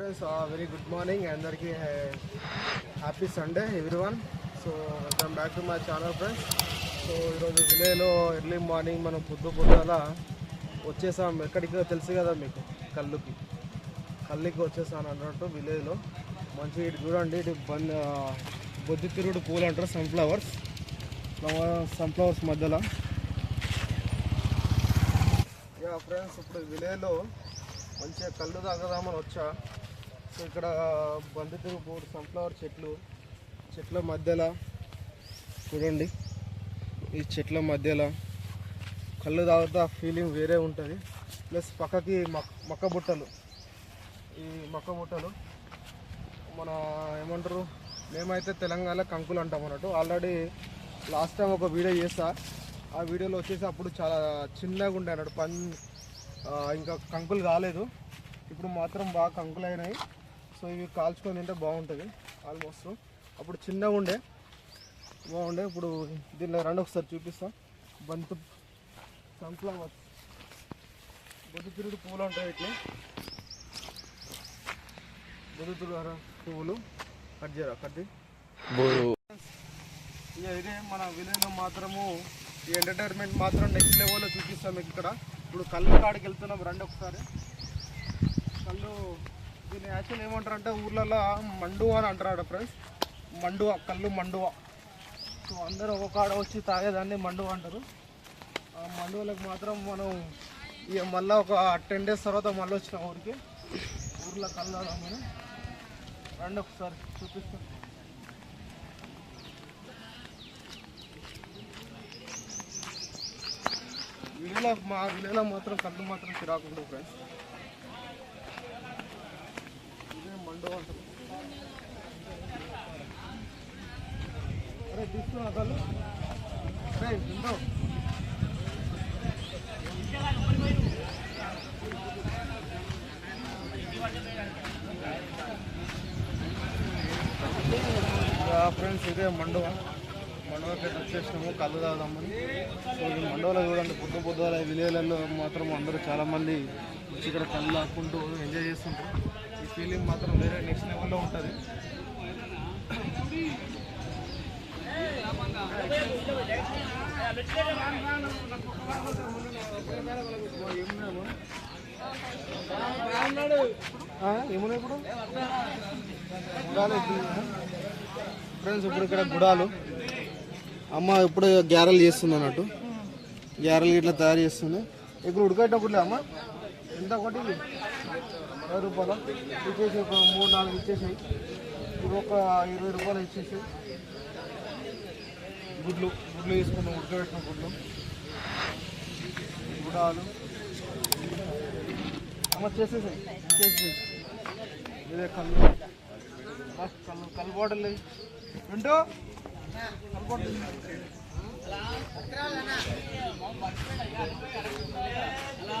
Friends very good morning అందరికీ happy Sunday everyone so welcome back to my channel friends so ఈరోజు విలేజ్లో early morning మనం పొద్దు పొద్దుల వచ్చేసాం. ఎక్కడికి తెలుసు కదా మీకు కళ్ళుకి కళ్ళుకి వచ్చేసాను అన్నట్టు విలేజ్లో మంచి ఇటు చూడండి ఇటు బంద్ బొద్దు తిరుగుడు పూలు అంటారు సన్ఫ్లవర్స్ సన్ఫ్లవర్స్ మధ్యలో. యా ఫ్రెండ్స్ ఇప్పుడు విలేజ్లో మంచిగా కళ్ళు తాగదామని వచ్చా. ఇక్కడ బంతితురు మూడు సన్ఫ్లవర్ చెట్లు చెట్ల మధ్యలో చూడండి. ఈ చెట్ల మధ్యలో కళ్ళు తాగుతా ఫీలింగ్ వేరే ఉంటుంది. ప్లస్ పక్కకి మక్ మక్క బుట్టలు. ఈ మక్క బుట్టలు మన ఏమంటారు? మేమైతే తెలంగాణ కంకులు అంటాం అన్నట్టు. ఆల్రెడీ లాస్ట్ టైం ఒక వీడియో చేసా ఆ వీడియోలో వచ్చేసి అప్పుడు చాలా చిన్నగా ఉండే అన్నట్టు. పన్ ఇంకా కంకులు కాలేదు ఇప్పుడు మాత్రం బాగా కంకులు అయినాయి సో ఇవి కాల్చుకొని తింటే బాగుంటుంది ఆల్మోస్ట్ అప్పుడు చిన్నగా ఉండే బాగుండే. ఇప్పుడు దీనిలో రెండు ఒకసారి చూపిస్తా. బంతు సన్ఫ్లవర్ బొద్దుతిరుడు పువ్వులు ఉంటాయి ఇట్లా బొద్దుతిరుడు పువ్వులు కట్ చేయరా కట్ చేయి. ఇక ఇదే మన విలేజ్లో మాత్రము ఈ ఎంటర్టైన్మెంట్ మాత్రం నెక్స్ట్ లెవెల్లో చూపిస్తాం మీకు ఇక్కడ. ఇప్పుడు కళ్ళు కాడికి వెళ్తున్నాం రండి ఒకసారి. కళ్ళు దీన్ని యాక్చువల్ ఏమంటారంటే ఊర్లలో మండువా అని అంటారు ఫ్రెండ్స్. మండువా కళ్ళు మండువా. సో అందరూ ఒక కాడ వచ్చి తాగేదాన్ని మండువా అంటారు. ఆ మండువలకు మాత్రం మనం ఇక మళ్ళీ ఒక టెన్ డేస్ తర్వాత మళ్ళీ వచ్చిన ఊరికి ఊర్లో కళ్ళు రండి ఒకసారి చూపిస్తాం. విలేలో మా విలేలో మాత్రం కళ్ళు మాత్రం చిరాకుంటుంది ఫ్రెండ్స్ ఇదే మండో అంటారు అరే తీసుకున్నా కళ్ళు అరే తింటావు ఫ్రెండ్స్ ఇదే మండవ. మండవకి అయితే వచ్చేసినాము కళ్ళు తాగుదామని. సో ఈ మండవలో చూడండి పొద్దు పొద్దుల విలేజ్లలో మాత్రం అందరూ చాలా మంది ఇక్కడ కళ్ళు తాకుంటూ ఎంజాయ్ చేస్తుంటారు. ఫీలింగ్ మాత్రం వేరే నెక్స్ట్ లెవెల్లో ఉంటుంది. ఏమున్నాయి ఇప్పుడు? ఫ్రెండ్స్ ఇప్పుడు ఇక్కడ గుడాలు. అమ్మ ఇప్పుడు గ్యారెలు చేస్తుంది అన్నట్టు. గ్యారెలు ఇట్లా తయారు చేస్తుంది. ఇప్పుడు ఉడకేటప్పుడు అమ్మ. ఎంత ఒకటి ఇరవై రూపాయలు? ఇచ్చేసి ఒక మూడు నాలుగు ఇచ్చేసాయి. ఇప్పుడు ఒక ఇరవై రూపాయలు ఇచ్చేసి గుడ్లు గుడ్లు తీసుకున్నాం ఉడకబెట్టిన గుడ్లు. గుడాలు. అమ్మ చేసేసాయి చేసేసాయి. ఇదే కళ్ళు. ఆ, కళ్ళు కళ్ళు బాటిల్ వింటూ కళ్ళు బాటిల్ అలా.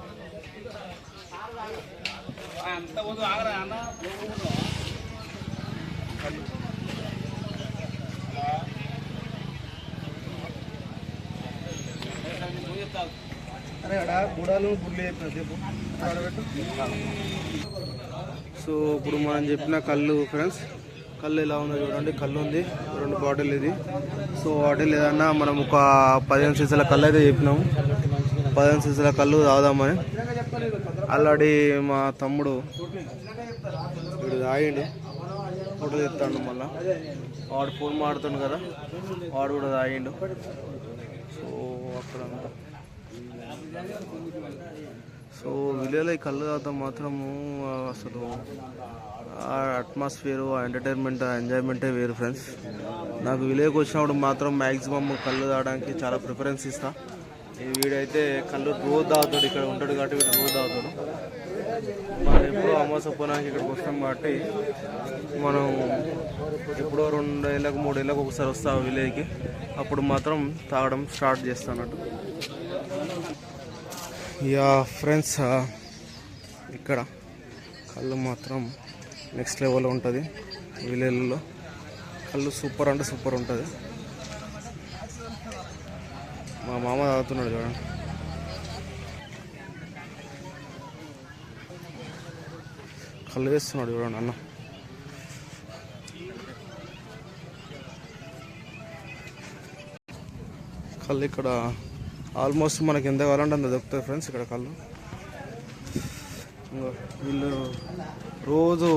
ಅಂತ ಒಂದು ಆಗ್ರ ಅನ್ನ సో ఇప్పుడు మనం చెప్పిన కళ్ళు ఫ్రెండ్స్ కళ్ళు ఎలా ఉందో చూడండి. కళ్ళు ఉంది రెండు బాటిల్ ఇది. సో బాటిల్ ఏదన్నా మనం ఒక పదిహేను సీసాల కళ్ళు అయితే చెప్పినాము. పదిహేను సీసాల కళ్ళు తాగుదామని. ఆల్రెడీ మా తమ్ముడు వీడు తాగిండు. ఫోటో తీస్తాడు మళ్ళా. వాడు ఫోన్ మాడుతుంది కదా వాడు కూడా తాగిండు. సో అక్కడ సో విలేజ్లో ఈ కళ్ళు తాగుతాం మాత్రము అసలు ఆ అట్మాస్ఫియర్ ఆ ఎంటర్టైన్మెంట్ ఆ ఎంజాయ్మెంటే వేరు ఫ్రెండ్స్. నాకు విలేజ్కి వచ్చినప్పుడు మాత్రం మ్యాక్సిమం కళ్ళు తాగడానికి చాలా ప్రిఫరెన్స్ ఇస్తాను వీడైతే కళ్ళు రోజు తాగుతాడు ఇక్కడ ఉంటాడు కాబట్టి వీడు రోజు తాగుతాడు మనం ఎప్పుడో అమాస పొలానికి ఇక్కడికి వస్తాం కాబట్టి మనం ఎప్పుడో రెండేళ్ళకు మూడేళ్ళకు ఒకసారి వస్తాం విలేజ్కి. అప్పుడు మాత్రం తాగడం స్టార్ట్ చేస్తానట్టు. యా ఫ్రెండ్స్ ఇక్కడ కళ్ళు మాత్రం నెక్స్ట్ లెవెల్ ఉంటుంది విలేజ్లో. కళ్ళు సూపర్ అంటే సూపర్ ఉంటుంది. మా మామ తాగుతున్నాడు చూడండి కళ్ళు వేస్తున్నాడు చూడండి అన్న. కళ్ళు ఇక్కడ ఆల్మోస్ట్ మనకి ఎంత కావాలంటే అంత దొరుకుతాయి ఫ్రెండ్స్ ఇక్కడ కళ్ళు. వీళ్ళు రోజు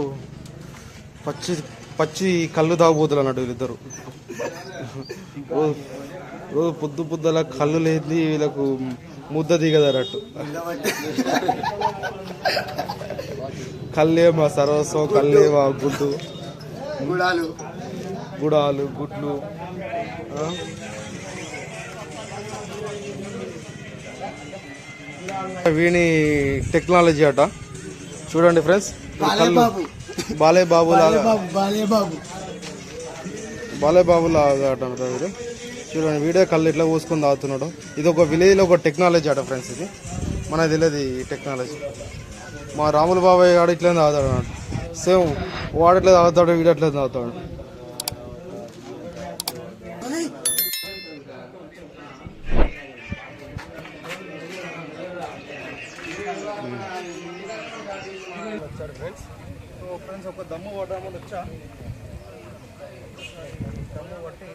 పచ్చి పచ్చి కళ్ళు తాగుబోతులు అన్నట్టు వీళ్ళిద్దరు. రోజు పొద్దు పొద్దుల కళ్ళు లేని వీళ్ళకు ముద్ద దిగదన్నట్టు కళ్ళే మా సర్వస్వం కళ్ళే మా గుడ్డు. గుడాలు. గుడాలు గుడ్లు? వీని టెక్నాలజీ అట. చూడండి ఫ్రెండ్స్. బాలే బాబు లాగా బాబు బాలే బాబు లాగా అట చూడండి వీడియో కళ్ళు ఇట్లా పోసుకొని తాగుతున్నాడు. ఇది ఒక విలేజ్లో ఒక టెక్నాలజీ అట ఫ్రెండ్స్ ఇది. మనకు తెలియదు ఈ టెక్నాలజీ. మా రాములు బాబాయ్ గాడు ఇట్లా తాగుతాడు అన్నాడు సేమ్ వాడు ఎట్లా తాగుతాడు వీడు ఎట్లా తాగుతాడు. ఫ్రెండ్స్ ఒక దమ్ము పడ్డామని వచ్చా దమ్ము పట్టి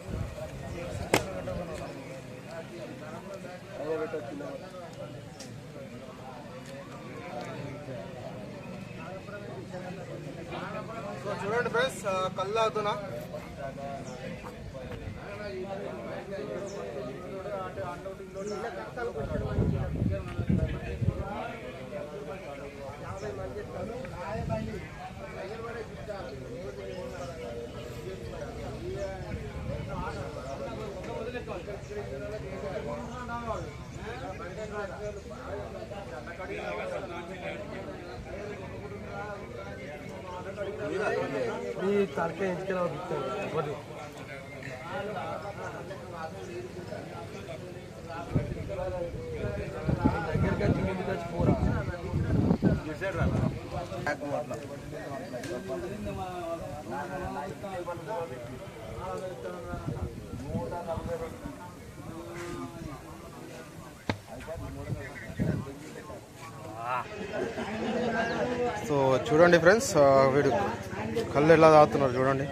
సో చూడండి ఫ్రెండ్స్ కళ్ళు అవుతున్నా ఈ తలకాయ ఇంటికెళ్ళి ఒకటి దగ్గరికి చూడండి ఫ్రెండ్స్ వీడు కళ్ళు ఎలా తాగుతున్నారు చూడండి.